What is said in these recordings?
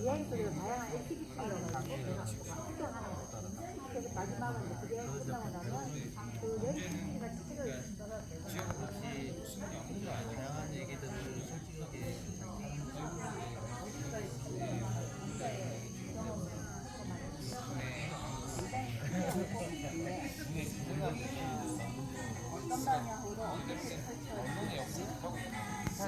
그래야기 속에서 다양한 액티비티가 가지고 구경하는 거거든요. 그래서 마지막은 이제 그래야기 끝나고 나면 그 지금까지 무슨 영웅과 다양한 얘기들을 솔직하게 어떤 방향으로 어떻게 설치할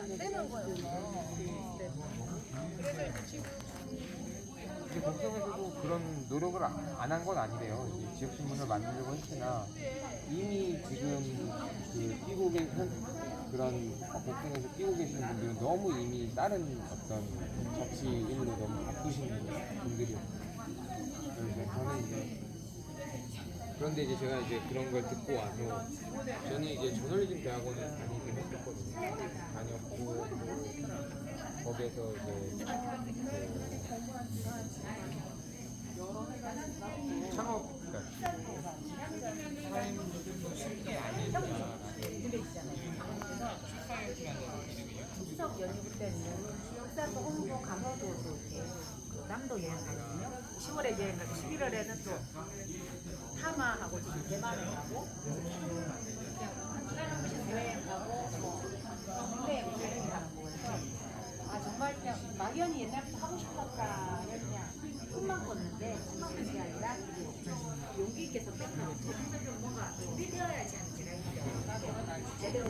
안 되는. 네. 그래서 지금 이제 독서에서도 그런 노력을 안 한 건 아니래요. 지역신문을 만들려고 했으나 이미 지금 그 뛰고 계신 그런 복숭에서 뛰고 계시는 분들은 너무 이미 다른 어떤 정치 일로 너무 바쁘신 분들이었고 그래서 저는 이제 그런데 이제 제가 이제 그런 걸 듣고 와서 저는 이제 저널리즘 대학원을 다니긴 했었거든요. 다녔고 또 거기에서 이제 그 창업 그러니까 추석 연휴 때는 역사도 홍보 강화도도 이렇게 그 남도 여행 가거든요. 10월에 여행 가고 11월에는 또 타마하고 지금 대만에 가고 그냥 여행 가고 뭐 국내 여행 가고 그래서 아 정말 그냥 막연히 옛날부터 하고 싶었다 그냥 꿈만 꿨는데 꿈만 꾼 게 아니라 준비되어야지 하는 제가 있죠. 제대로